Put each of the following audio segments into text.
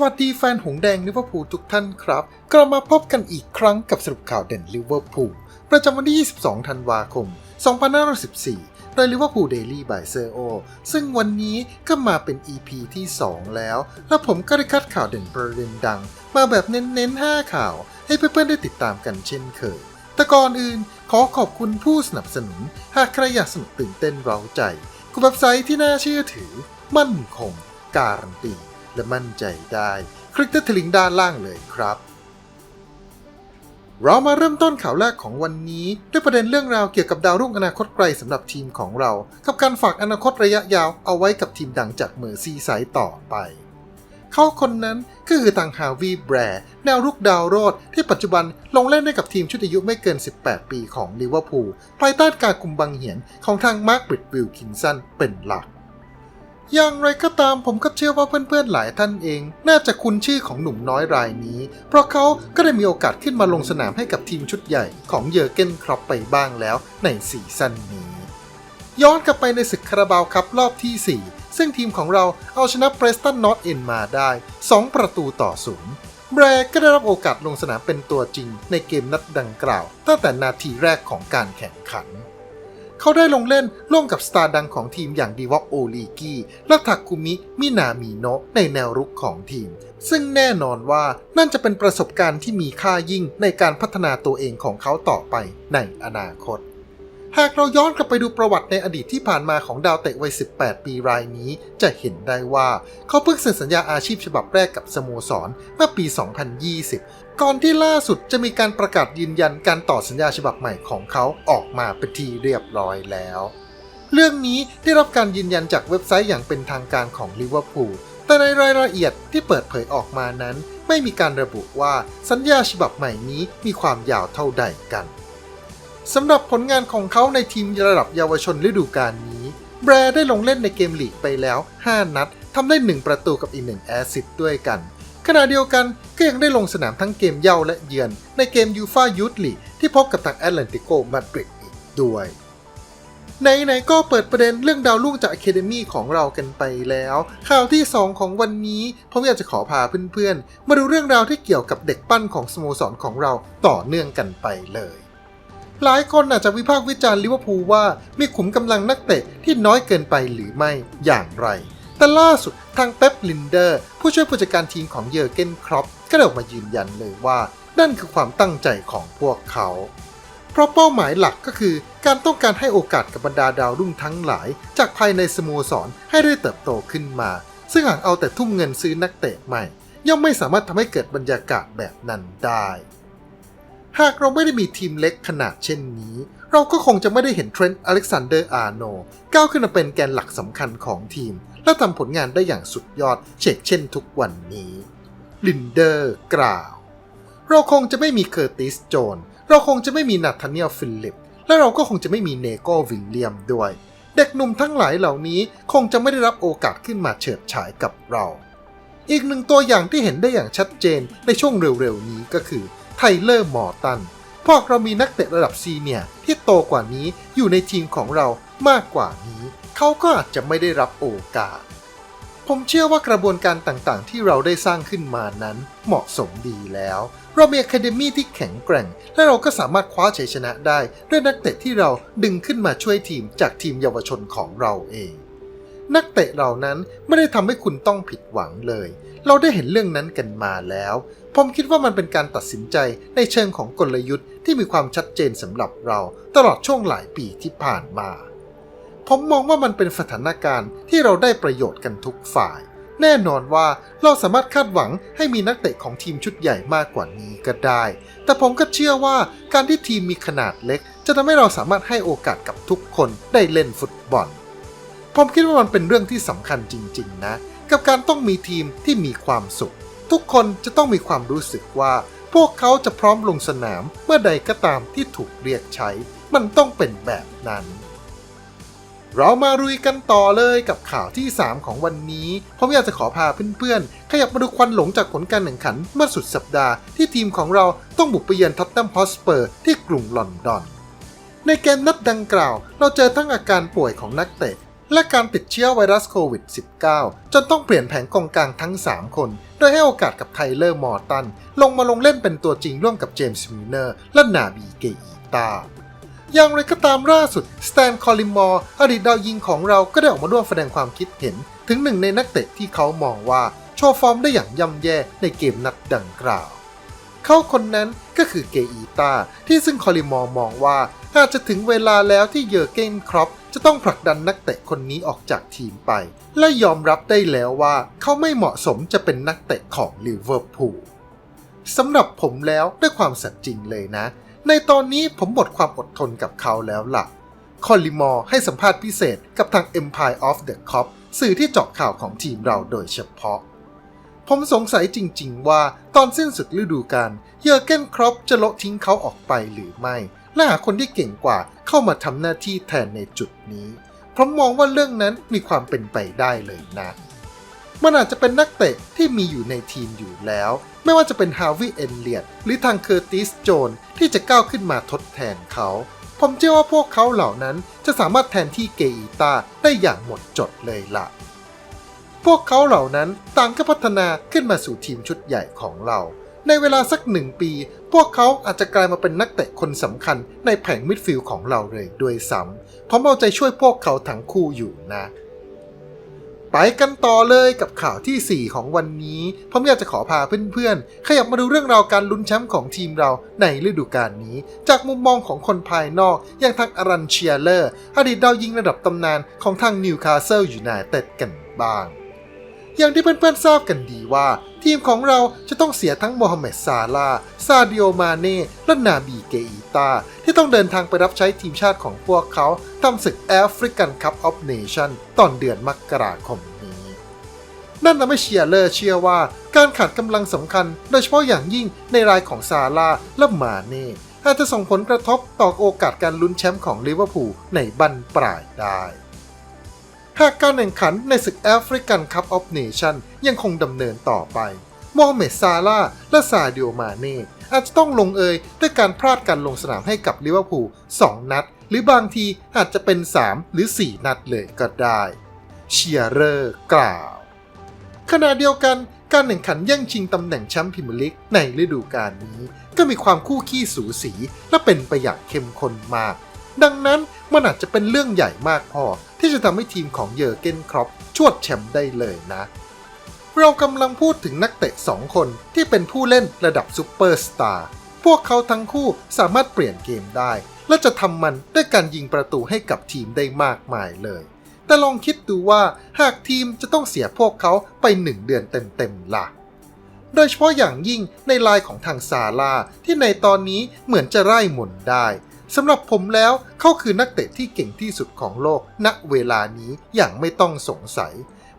สวัสดีแฟนหงแดงลิเวอร์พูลทุกท่านครับ กลับมาพบกันอีกครั้งกับสรุปข่าวเด่นลิเวอร์พูลประจำวันที่ 22 ธันวาคม 2514 โดยลิเวอร์พูลเดลี่บายเซอร์โอซึ่งวันนี้ก็มาเป็น EP ที่ 2 แล้ว และผมก็ได้คัดข่าวเด่นประเด็นดัง มาแบบเน้นๆ 5 ข่าว ให้เพื่อนๆได้ติดตามกันเช่นเคย แต่ก่อนอื่นขอขอบคุณผู้สนับสนุน หากใครอยากสนุกตื่นเต้นเร้าใจกับเว็บไซต์ที่น่าเชื่อถือ มั่นคง การันตี และมั่นใจได้ คลิกที่ลิงก์ด้านล่างเลยครับ เรามาเริ่มต้นข่าวแรกของวันนี้ ด้วยประเด็นเรื่องราวเกี่ยวกับดาวรุ่งอนาคตไกลสำหรับทีมของเรา กับการฝากอนาคตระยะยาวเอาไว้กับทีมดังจากเมอร์ซีไซด์ต่อไปเขาคนนั้นก็คือทางฮาวีแบร์แนวรุกดาวโรดที่ปัจจุบันลงเล่นให้กับทีมชุดอายุไม่เกิน 18 ปีของลิเวอร์พูลภายใต้การคุมบังเหียนของทางมาร์กบริดวิลคินสันเป็นหลัก อย่างไรก็ตามผมก็เชื่อว่าเพื่อนๆหลายท่านเอง น่าจะคุ้นชื่อของหนุ่มน้อยรายนี้ เพราะเขาก็ได้มีโอกาสขึ้นมาลงสนามให้กับทีมชุดใหญ่ของเยอร์เกนครอปไปบ้างแล้วในซีซั่นนี้ ย้อนกลับไปในศึกคาราบาวคัพรอบที่ 4 ซึ่งทีมของเราเอาชนะเ r รสตันนอตเอ็นมาได้ 2 ประตูต่อศูนย์แบรก็ได้รับโอกาสลงสนามเป็นตัวจริงในเกมนัดดังกล่าว ตั้งแต่นาทีแรกของการแข่งขัน เขาได้ลงเล่นร่วมกับสตาร์ดังของทีมอย่างดีวอกโอลีกีและทักคุมิมินามิโนะในแนวรุกของทีม ซึ่งแน่นอนว่านั่นจะเป็นประสบการณ์ที่มีค่ายิ่งในการพัฒนาตัวเองของเขาต่อไปในอนาคต หากเราย้อนกลับไปดูประวัติในอดีตที่ผ่านมาของดาวเตะวัย 18 ปีรายนี้ จะเห็นได้ว่าเขาเพิ่งเซ็นสัญญาอาชีพฉบับแรกกับสโมสรเมื่อปี 2020 ก่อนที่ล่าสุดจะมีการประกาศยืนยันการต่อสัญญาฉบับใหม่ของเขาออกมาเป็นที่เรียบร้อยแล้ว เรื่องนี้ได้รับการยืนยันจากเว็บไซต์อย่างเป็นทางการของลิเวอร์พูล แต่ในรายละเอียดที่เปิดเผยออกมานั้น ไม่มีการระบุว่าสัญญาฉบับใหม่นี้มีความยาวเท่าใดกัน สำหรับผลงานของเขาในทีมระดับเยาวชนฤดูกาลนี้ แบร์ได้ลงเล่นในเกมลีกไปแล้ว 5 นัดทำได้ 1 ประตูกับอีก1แอสซิสต์ด้วยกัน ขณะเดียวกันก็ยังได้ลงสนามทั้งเกมเย่าและเยือน ในเกมยูฟายูทลีที่พบกับทางแอตแลนติโกมาดริดอีกด้วยไหนๆก็เปิดประเด็นเรื่องดาวรุ่งจากอะคเดมีของเรากันไปแล้ว ข่าวที่ 2 ของวันนี้ผมอยากจะขอพาเพื่อนๆ มาดูเรื่องราวที่เกี่ยวกับเด็กปั้นของสโมสรของเราต่อเนื่องกันไปเลย หลายคนอาจจะวิพากษ์วิจารณ์ลิเวอร์พูลว่ามีขุมกำลังนักเตะที่น้อยเกินไปหรือไม่อย่างไร แต่ล่าสุดทางเป๊ปลินเดอร์ ผู้ช่วยผู้จัดการทีมของเยอร์เกนครอปก็ได้ออกมายืนยันเลยว่า นั่นคือความตั้งใจของพวกเขา เพราะเป้าหมายหลักก็คือ การต้องการให้โอกาสกับบรรดาดาวรุ่งทั้งหลาย จากภายในสโมสรให้ได้เติบโตขึ้นมา ซึ่งหากเอาแต่ทุ่มเงินซื้อนักเตะใหม่ ย่อมไม่สามารถทำให้เกิดบรรยากาศแบบนั้นได้ หากเราไม่ได้มีทีมเล็กขนาดเช่นนี้ เราก็คงจะไม่ได้เห็นเทรนต์อเล็กซานเดอร์อาร์โนก้าวขึ้นมาเป็นแกนหลักสำคัญของทีม และทำผลงานได้อย่างสุดยอดเช่นเช่นทุกวันนี้ลินเดอร์กล่าว เราคงจะไม่มีเคอร์ติสโจน เราคงจะไม่มีนาธาเนียลฟิลลิป และเราก็คงจะไม่มีเนโกวิลเลียมด้วย เด็กหนุ่มทั้งหลายเหล่านี้คงจะไม่ได้รับโอกาสขึ้นมาเฉิดฉายกับเรา อีกหนึ่งตัวอย่างที่เห็นได้อย่างชัดเจนในช่วงเร็วๆนี้ก็คือ ไทเลอร์มอร์ตัน พวกเรามีนักเตะระดับซีเนียร์ที่โตกว่านี้อยู่ในทีมของเรามากกว่านี้ เขาก็อาจจะไม่ได้รับโอกาส ผมเชื่อว่ากระบวนการต่างๆ ที่เราได้สร้างขึ้นมานั้นเหมาะสมดีแล้ว เรามีอะคาเดมี่ที่แข็งแกร่ง และเราก็สามารถคว้าชัยชนะได้ ด้วยนักเตะที่เราดึงขึ้นมาช่วยทีมจากทีมเยาวชนของเราเอง นักเตะเหล่านั้นไม่ได้ทำให้คุณต้องผิดหวังเลย เราได้เห็นเรื่องนั้นกันมาแล้ว ผมคิดว่ามันเป็นการตัดสินใจในเชิงของกลยุทธ์ที่มีความชัดเจนสำหรับเราตลอดช่วงหลายปีที่ผ่านมา ผมมองว่ามันเป็นสถานการณ์ที่เราได้ประโยชน์กันทุกฝ่าย แน่นอนว่าเราสามารถคาดหวังให้มีนักเตะของทีมชุดใหญ่มากกว่านี้ก็ได้ แต่ผมก็เชื่อว่าการที่ทีมมีขนาดเล็ก จะทำให้เราสามารถให้โอกาสกับทุกคนได้เล่นฟุตบอลผมคิดว่ามันเป็นเรื่องที่สำคัญจริง ๆ นะ กับการต้องมีทีมที่มีความสุข ทุกคนจะต้องมีความรู้สึกว่า พวกเขาจะพร้อมลงสนามเมื่อใดก็ตามที่ถูกเรียกใช้ มันต้องเป็นแบบนั้น เรามารุยกันต่อเลยกับข่าวที่ 3 ของวันนี้ผมอยากจะขอพาเพื่อนๆ ขยับมาดูควันหลงจากผลการแข่งขันเมื่อสุดสัปดาห์ที่ทีมของเราต้องบุกไปเยือนท็อตแนมฮอสเปอร์ที่กรุงลอนดอนในเกมนัดดังกล่าว เราเจอทั้งอาการป่วยของนักเตะ และการติดเชื้อไวรัสโควิด -19 จนต้องเปลี่ยนแผนกองกลางทั้ง 3 คน โดยให้โอกาสกับไทเลอร์มอร์ตัน ลงมาลงเล่นเป็นตัวจริงร่วมกับเจมส์มิลเนอร์ และนาบีเกอีตาอย่างไรก็ตามล่าสุดสแตนคอลิมอร์อดีตดาวยิงของเราก็ได้ออกมาร่วมแสดงความคิดเห็น ถึงหนึ่งในนักเตะที่เขามองว่า โชว์ฟอร์มได้อย่างย่ำแย่ในเกมนัดดังกล่าว เขาคนนั้นก็คือเกอีตาที่ซึ่งคอลิมอร์มองว่าอาจจะถึงเวลาแล้วที่เยอร์เกนครอปจะต้องผลักดันนักเตะคนนี้ออกจากทีมไป และยอมรับได้แล้วว่าเขาไม่เหมาะสมจะเป็นนักเตะของลิเวอร์พูลสำหรับผมแล้วด้วยความสัตย์จริงเลยนะ ในตอนนี้ผมหมดความอดทนกับเขาแล้วล่ะ คอลิมอร์ให้สัมภาษณ์พิเศษกับทาง Empire of the Cop สื่อที่เจาะข่าวของทีมเราโดยเฉพาะ ผมสงสัยจริง ๆ ว่าตอนสิ้นสุดฤดูกาลเยอร์เกนครอปจะโละทิ้งเขาออกไปหรือไม่ และหาคนที่เก่งกว่าเข้ามาทำหน้าที่แทนในจุดนี้ผมมองว่าเรื่องนั้นมีความเป็นไปได้เลยนะ มันอาจจะเป็นนักเตะที่มีอยู่ในทีมอยู่แล้ว ไม่ว่าจะเป็นฮาวิเอนเลียดหรือทางเคอร์ติสโจนที่จะก้าวขึ้นมาทดแทนเขา ผมเชื่อว่าพวกเขาเหล่านั้นจะสามารถแทนที่เกอีตาได้อย่างหมดจดเลยล่ะ พวกเขาเหล่านั้นต่างก็พัฒนาขึ้นมาสู่ทีมชุดใหญ่ของเรา ในเวลาสักหนึ่งปี พวกเขาอาจจะกลายมาเป็นนักเตะคนสำคัญในแผงมิดฟิลด์ของเราเลยด้วยซ้ำผมเอาใจช่วยพวกเขาทั้งคู่อยู่นะ ไปกันต่อเลยกับข่าวทีสี่ 4 ของวันนี้ผมอยากจะขอพาเพื่อนๆ ขยับมาดูเรื่องราวการลุ้นแชมป์ของทีมเราในฤดูกาลนี้ จากมุมมองของคนภายนอก อย่างทางอารันเชียเลอร์ อดีตดาวยิงระดับตำนานของทางนิวคาสเซิลยูไนเต็ดกันบ้าง อย่างที่เพื่อนๆทราบกันดีว่า ทีมของเราจะต้องเสียทั้งโมฮัมเหม็ดซาลาซาดิโอมาเน่และนาบีเกอีตา ที่ต้องเดินทางไปรับใช้ทีมชาติของพวกเขาทำศึกแอฟริกันคัพออฟเนชั่นตอนเดือนมกราคมนี้ นั่นทำให้เชียร์เลอร์เชื่อว่าการขาดกำลังสำคัญ โดยเฉพาะอย่างยิ่งในรายของซาลาและมาเน่อาจจะส่งผลกระทบต่อโอกาสการลุ้นแชมป์ของลิเวอร์พูลในบั้นปลายได้ หากการแข่งขันในศึกแอฟริกันคัพออฟเนชั่นยังคงดำเนินต่อไปโมฮัมเหม็ดซาลาและซาดิโอมาเน่อาจจะต้องลงเอยด้วยการพลาดการลงสนามให้กับลิเวอร์พูล2นัด หรือบางทีอาจจะเป็น 3 หรือ 4 นัดเลยก็ได้ เชียร์เรอร์กล่าว ขณะเดียวกันการแข่งขันแย่งชิงตำแหน่งแชมป์พรีเมียร์ลีกในฤดูกาลนี้ ก็มีความคู่ขี้สูสีและเป็นไปอย่างเข้มข้นมาก ดังนั้นมันอาจจะเป็นเรื่องใหญ่มากพอ ที่จะทำให้ทีมของเยอร์เกนครอปชวดแชมป์ได้เลยนะ เรากำลังพูดถึงนักเตะสองคนที่เป็นผู้เล่นระดับซูเปอร์สตาร์พวกเขาทั้งคู่สามารถเปลี่ยนเกมได้ และจะทำมันด้วยการยิงประตูให้กับทีมได้มากมายเลย แต่ลองคิดดูว่าหากทีมจะต้องเสียพวกเขาไปหนึ่งเดือนเต็มๆล่ะโดยเฉพาะอย่างยิ่งในลายของทางซาลาที่ในตอนนี้เหมือนจะไล่หมุนได้ สำหรับผมแล้วเขาคือนักเตะที่เก่งที่สุดของโลก ณเวลานี้อย่างไม่ต้องสงสัย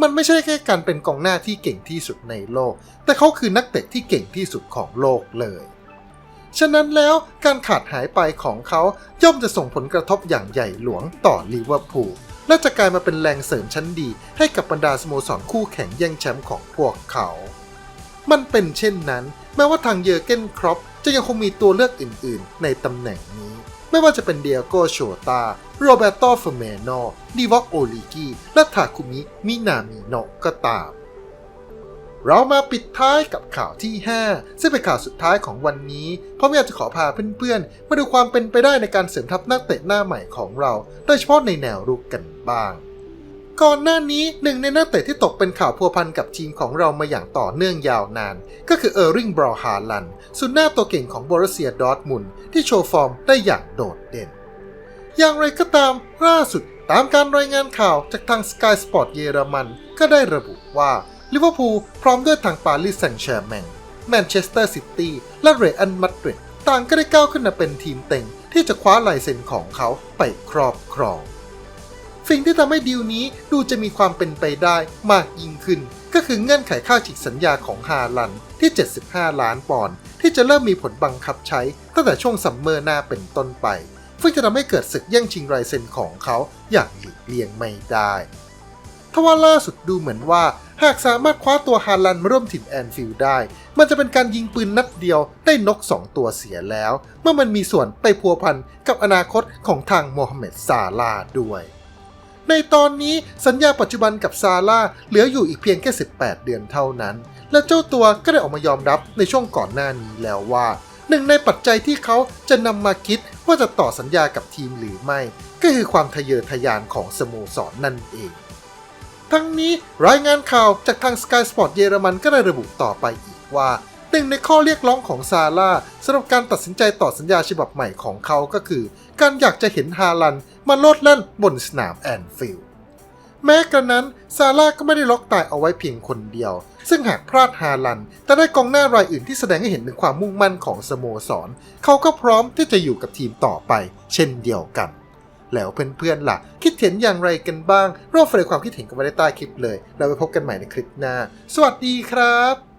มันไม่ใช่แค่การเป็นกองหน้าที่เก่งที่สุดในโลก แต่เขาคือนักเตะที่เก่งที่สุดของโลกเลย ฉะนั้นแล้วการขาดหายไปของเขาย่อมจะส่งผลกระทบอย่างใหญ่หลวงต่อลิเวอร์พูลและจะกลายมาเป็นแรงเสริมชั้นดี ให้กับบรรดาสโมสรคู่แข่งแย่งแชมป์ของพวกเขา มันเป็นเช่นนั้น แม้ว่าทางเยอร์เกนครอปจะยังคงมีตัวเลือกอื่น ๆ ในตำแหน่งนี้ ไม่ว่าจะเป็นเดียโกโชตาโรเบโตเฟเมโนดิวอกโอลิกิและทาคุมิมินามิโนก็ตาม เรามาปิดท้ายกับข่าวที่ 5 ซึ่งเป็นข่าวสุดท้ายของวันนี้ เพราะอยากจะขอพาเพื่อนๆ มาดูความเป็นไปได้ในการเสริมทัพนักเตะหน้าใหม่ของเรา โดยเฉพาะในแนวรุกกันบ้าง ก่อนหน้านี้หนึ่งในนักเตะที่ตกเป็นข่าวพัวพันกับทีมของเรามาอย่างต่อเนื่องยาวนาน ก็คือเออร์ริงบรอฮาลันสุดหน้าตัวเก่งของบร u เซียดอร์ทมุนที่โชว์ฟอร์มได้อย่างโดดเด่น อย่างไรก็ตามล่าสุดตามการรายงานข่าวจากทาง Sky Sport เยอรมัน ก็ได้ระบุว่าลิเวอร์พูลพร้อมด้วยทางปารีสแซงต์แชร์แมงแมนเชสเตอร์ซิตี้และเรอัลมาดริดต่างก็ได้ก้าวขึ้นมาเป็นทีมเต็งที่จะคว้าลายเซ็นของเขาไปครอบครอง สิ่งที่ทำให้ดีลนี้ดูจะมีความเป็นไปได้มากยิ่งขึ้น ก็คือเงื่อนไขค่าฉีกสัญญาของฮาลันที่ 75 ล้านปอนด์ที่จะเริ่มมีผลบังคับใช้ตั้งแต่ช่วงซัมเมอร์หน้าเป็นต้นไปซึ่งจะทำให้เกิดศึกแย่งชิงลายเซ็นของเขาอย่างหลีกเลี่ยงไม่ได้ทว่าล่าสุดดูเหมือนว่า หากสามารถคว้าตัวฮาลันมาร่วมทีมแอนฟิลด์ได้ มันจะเป็นการยิงปืนนัดเดียวได้นก 2 ตัวเสียแล้ว เมื่อมันมีส่วนไปพัวพันกับอนาคตของทางโมฮัมเหม็ดซาลาด้วย ในตอนนี้สัญญาปัจจุบันกับซาร่าเหลืออยู่อีกเพียงแค่ 18 เดือนเท่านั้น และเจ้าตัวก็ได้ออกมายอมรับในช่วงก่อนหน้านี้แล้วว่าหนึ่งในปัจจัยที่เขาจะนำมาคิดว่าจะต่อสัญญากับทีมหรือไม่ ก็คือความทะเยอทะยานของสโมสรนนั่นเอง ทั้งนี้รายงานข่าวจากทาง Sky Sport เยอรมันก็ได้ระบุต่อไปอีกว่าหนึ่งในข้อเรียกร้องของซาร่าสำหรับการตัดสินใจต่อสัญญาฉบับใหม่ของเขาก็คือ การอยากจะเห็นฮาลัน มาโลดแล่นบนสนามแอนฟิลด์แม้กระนั้นซาร่าก็ไม่ได้ล็อกตายเอาไว้เพียงคนเดียว ซึ่งหากพลาดฮาลัน แต่ได้กองหน้ารายอื่นที่แสดงให้เห็นถึงความมุ่งมั่นของสโมสร เขาก็พร้อมที่จะอยู่กับทีมต่อไป เช่นเดียวกัน แล้วเพื่อนๆล่ะ คิดเห็นอย่างไรกันบ้างร่วมแสดงความคิดเห็นกันได้ใต้คลิปเลย เราไปพบกันใหม่ในคลิปหน้า สวัสดีครับ